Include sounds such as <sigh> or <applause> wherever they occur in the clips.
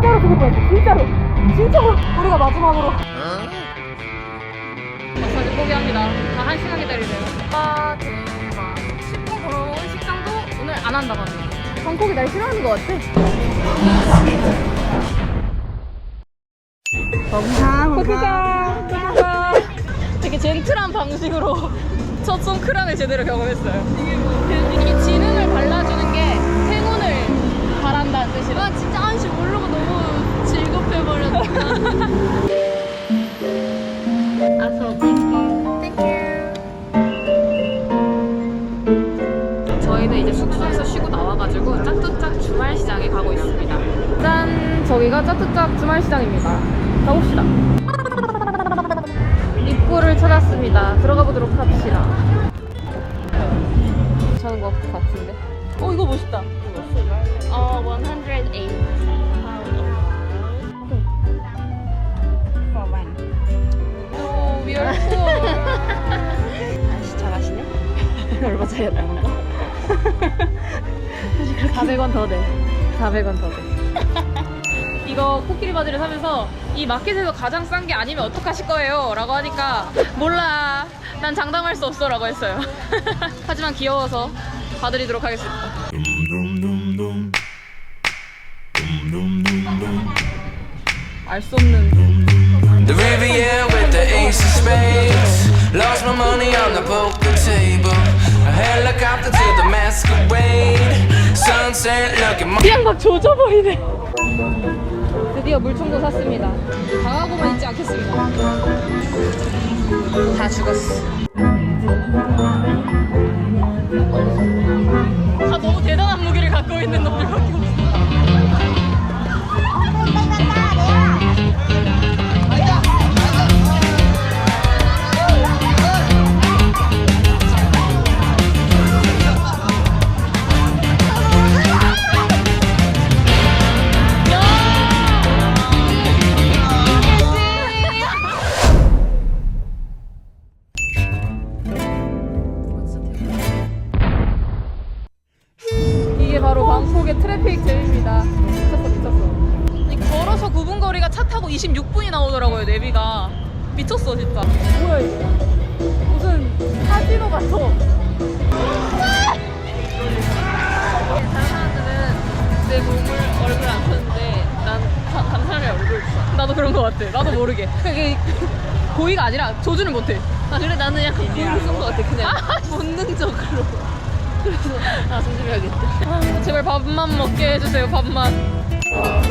죽을 뻔했어. 진짜로. 진짜로. 우리가 마지막으로. 마사지 포기합니다. 다 한 시간 기다리세요. 아, 대박. 씻고 걸어온 식당도 오늘 안 한다고 합니다. 방콕이 날 싫어하는 것 같아. 고추장, 고추장. 되게 젠틀한 방식으로 <laughs> 첫 송크란을 제대로 경험했어요. 저기가 짜뚜짝 주말 시장입니다. 가봅시다. 입구를 찾았습니다. 들어가 보도록 합시다. 괜찮은 것 같은데. 어, 이거 멋있다. 어, 108. 오, we are poor. <laughs> 아씨 잘하시네. <laughs> 얼마 차이 나는 거? <laughs> 400원 더 돼. 400원 더 돼. 이거 코끼리 바지를 사면서 이 마켓에서 가장 싼 게 아니면 어떡하실 거예요? 라고 하니까 몰라. 난 장담할 수 없어. 라고 했어요. 하지만 귀여워서 봐드리도록 하겠습니다. 알 수 없는 The Riviera with the ace of spades. Lost my money on the poker table. A helicopter to the masquerade. Sunset looking. 그냥 막 조져버리네. 드디어 물총도 샀습니다. 당하고만 있지 않겠습니다. 다 죽었어. 그런 거 같아. 나도 모르게. 그게 고의가 아니라 조준을 못해. 아 그래 나는 약간 모르는 것 같아 그냥 <laughs> 본능적으로. 그래서 아 조심해야겠다. 아, 제발 밥만 먹게 해주세요, 밥만.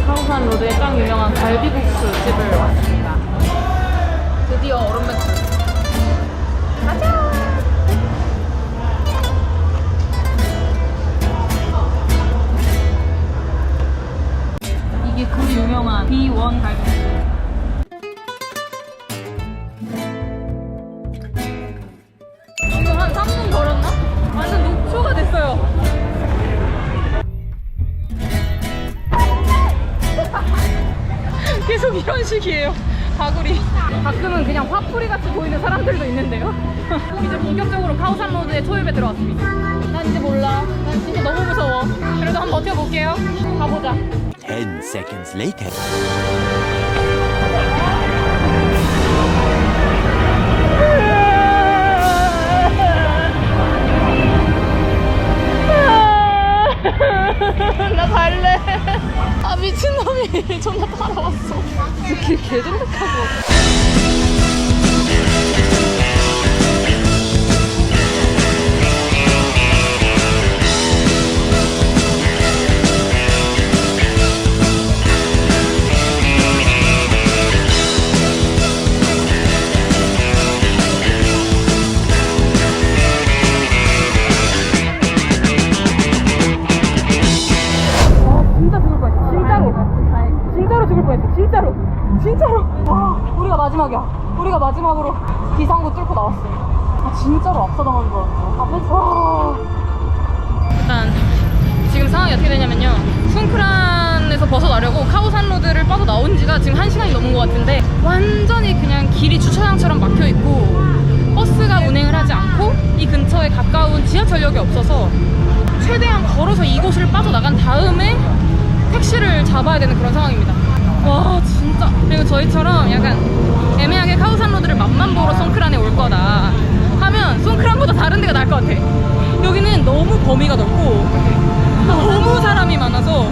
카오산 로드에 짱 유명한 갈비국수 집을 왔습니다. 드디어 얼음 맥주. 가자! 이게 그 유명한 B1 갈비국수. 계속 이런 식이에요. 가구리. 가끔은 그냥 화풀이 같이 보이는 사람들도 있는데요. <laughs> 이제 본격적으로 카오산 로드의 초입에 들어왔습니다. 난 이제 몰라. 난 진짜 너무 무서워. 그래도 한번 버텨볼게요. 가보자. 10 seconds later. <laughs> 나 갈래. 아 미친놈이 <laughs> 존나 따라왔어. 길 개존득하고. 마지막이야. 우리가 마지막으로 비상구 뚫고 나왔어. 아, 진짜로 압사당한 줄 알았어. 앞에서. 와. 일단 지금 상황이 어떻게 되냐면요. 숭크란에서 벗어나려고 카오산 로드를 빠져 나온 지가 지금 1시간이 넘은 것 같은데 완전히 그냥 길이 주차장처럼 막혀 있고 버스가 운행을 하지 않고 이 근처에 가까운 지하철역이 없어서 최대한 걸어서 이곳을 빠져나간 다음에 택시를 잡아야 되는 그런 상황입니다. 와 진짜 그리고 저희처럼 약간 카오산 로드를 맛만 보러 송크란에 올 거다 하면 송크란보다 다른 데가 나을 것 같아. 여기는 너무 범위가 넓고 너무 사람이 많아서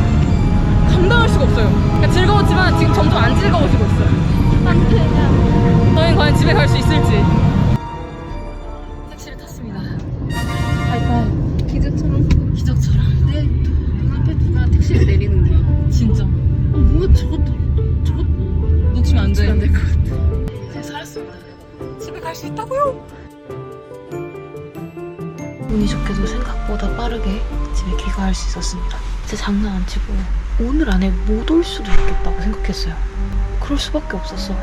감당할 수가 없어요. 그러니까 즐거웠지만 지금 점점 안 즐거워지고 있어요. 저희는 과연 집에 갈 수 있을지. 택시를 탔습니다. 일단 기적처럼. 기적처럼. 내 눈앞에 누가 택시를 내리는 갈수 있다고요? 운이 좋게도 생각보다 빠르게 집에 귀가할 수 있었습니다. 진짜 장난 안 치고 오늘 안에 못 올 수도 있겠다고 생각했어요. 그럴 수밖에 없었어.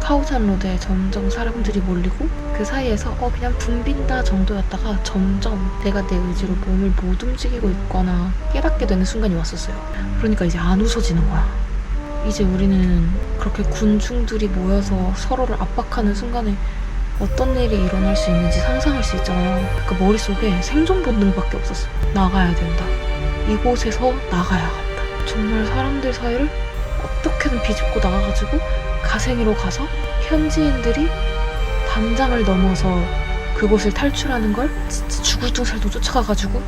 카오산 로드에 점점 사람들이 몰리고 그 사이에서 어 그냥 붕빈다 정도였다가 점점 내가 내 의지로 몸을 못 움직이고 있거나 깨닫게 되는 순간이 왔었어요. 그러니까 이제 안 웃어지는 거야. 이제 우리는 그렇게 군중들이 모여서 서로를 압박하는 순간에 어떤 일이 일어날 수 있는지 상상할 수 있잖아요. 그 머릿속에 생존 본능밖에 없었어. 나가야 된다. 이곳에서 나가야 한다. 정말 사람들 사이를 어떻게든 비집고 나가가지고 가생이로 가서 현지인들이 담장을 넘어서 그곳을 탈출하는 걸 진짜 죽을 둥살도 쫓아가가지고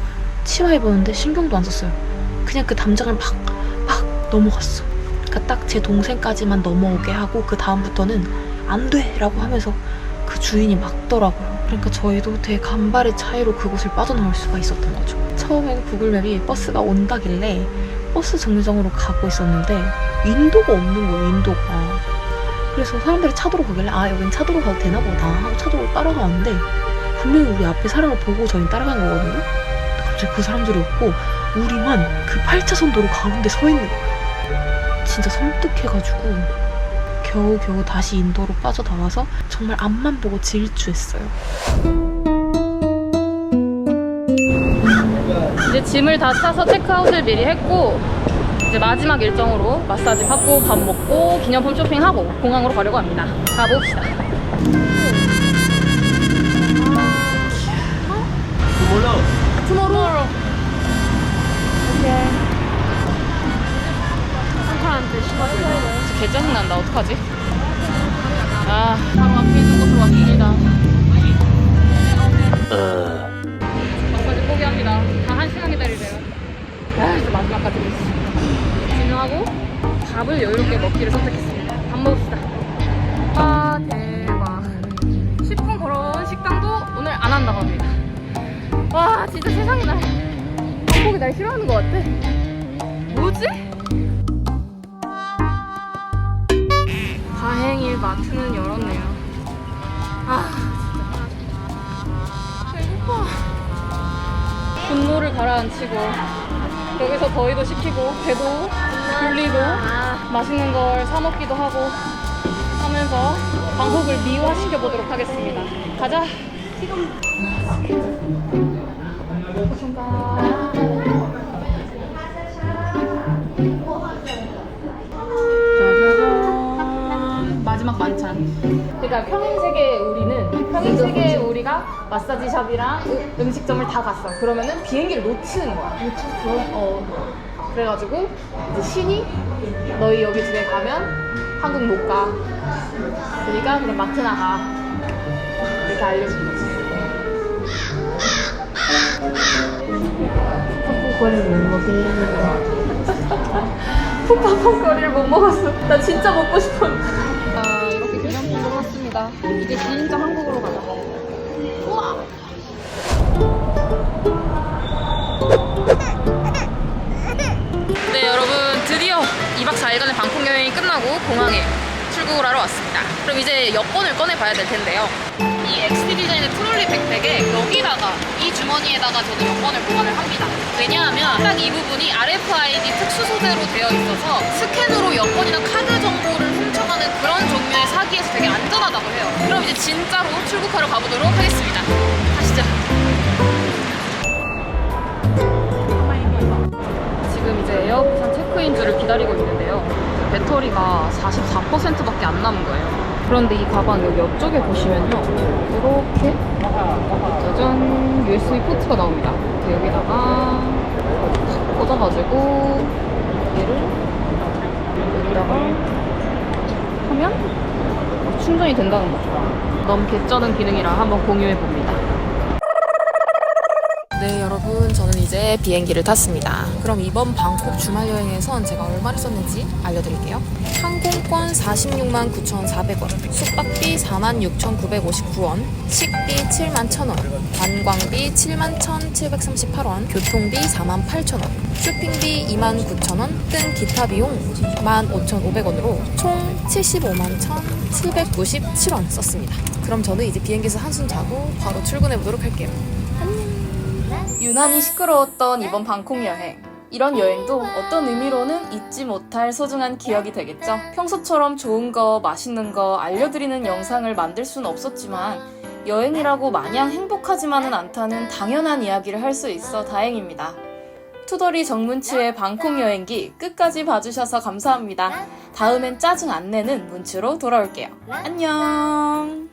치화해보는데 신경도 안 썼어요. 그냥 그 담장을 막, 막 넘어갔어. 그러니까 딱 제 동생까지만 넘어오게 하고 그 다음부터는 안 돼 라고 하면서 그 주인이 막더라고요. 그러니까 저희도 되게 간발의 차이로 그곳을 빠져나올 수가 있었던 거죠. 처음에는 구글맵이 버스가 온다길래 버스 정류장으로 가고 있었는데 인도가 없는 거예요, 인도가. 그래서 사람들이 차도로 가길래 아 여긴 차도로 가도 되나 보다 하고 차도로 따라가는데 분명히 우리 앞에 사람을 보고 저희 따라간 거거든요. 갑자기 그 사람들이 없고 우리만 그 8차선 도로 가운데 서 있는 거예요. 진짜 섬뜩해가지고 겨우겨우 다시 인도로 빠져나와서 정말 앞만 보고 질주했어요. 이제 짐을 다 싸서 체크아웃을 미리 했고 이제 마지막 일정으로 마사지 받고 밥 먹고 기념품 쇼핑하고 공항으로 가려고 합니다. 가봅시다. 투모로우. 진짜 개 짜증난다. 어떡하지? 아, 바로 앞에 있는 곳으로 왔습니다. 마사지 포기합니다. 다 한 시간 기다리래요. 아, 진짜 마지막까지 있어. 진행하고 밥을 여유롭게 먹기를 선택했습니다. 밥 먹읍시다. 아, 대박. 10분 걸어온 식당도 오늘 안 한다고 합니다. 와, 진짜 세상에 날, 한국이 날 싫어하는 것 같아. 뭐지? 마트는 열었네요. 아, 진짜. 배고파. 분노를 가라앉히고 여기서 더위도 식히고 배도 불리고 맛있는 걸 사 먹기도 하고 하면서 방콕을 미화시켜 보도록 하겠습니다. 가자. 짜자잔 마지막 만찬. 그러니까 평행 세계 우리는 평행 세계 우리가 마사지샵이랑 음- 음식점을 다 갔어. 그러면은 비행기를 놓치는 거야. 놓쳤어. 어. 그래가지고 이제 신이 너희 여기 집에 가면 한국 못 가. 그러니까 그럼 마트 나 가. 이렇게 알려준 거지. 팝콘거리를 못 먹겠네. 푸파퐁거리를 <laughs> 못 먹었어. 나 진짜 먹고 기념품을 이제 진짜 한국으로 가자. 우와! 네, 여러분. 드디어 2박 4일간의 방콕 여행이 끝나고 공항에 출국을 하러 왔습니다. 그럼 이제 여권을 꺼내봐야 될 텐데요. 이 XT 디자인의 트롤리 백팩에 여기다가 이 주머니에다가 저도 여권을 보관을 합니다. 왜냐하면 딱 이 부분이 RFID 특수 소재로 되어 있어서 스캔으로 여권이나 카드 정보를 훔쳐가는 그런 종류의 사기에서 되게 안전하다고 해요. 그럼 이제 진짜로 출국하러 가보도록 하겠습니다. 가시죠. 지금 이제 에어부산 체크인 줄을 기다리고 있는데요. 배터리가 44%밖에 안 남은 거예요. 그런데 이 가방 여기 옆쪽에 보시면요. 이렇게 짜잔 USB 포트가 나옵니다. 그래서 여기다가 탁 꽂아가지고 얘를 여기다가 하면 충전이 된다는 거죠. 너무 개쩌는 기능이라 한번 공유해 봅니다. 네 여러분 저는 이제 비행기를 탔습니다. 그럼 이번 방콕 주말 여행에선 제가 얼마를 썼는지 알려드릴게요. 항공권 46만 9,400원 숙박비 46,959원 식비 7만 1,000원 관광비 7만 1,738원 교통비 4만 8,000원 쇼핑비 2만 9,000원 등 기타 비용 15,500원으로 총 75만 1,797원 썼습니다. 그럼 저는 이제 비행기에서 한숨 자고 바로 출근해 보도록 할게요 유난히 시끄러웠던 이번 방콕 여행. 이런 여행도 어떤 의미로는 잊지 못할 소중한 기억이 되겠죠. 평소처럼 좋은 거, 맛있는 거 알려드리는 영상을 만들 수는 없었지만 여행이라고 마냥 행복하지만은 않다는 당연한 이야기를 할 수 있어 다행입니다. 투덜이 정문치의 방콕 여행기 끝까지 봐주셔서 감사합니다. 다음엔 짜증 안 내는 문치로 돌아올게요. 안녕!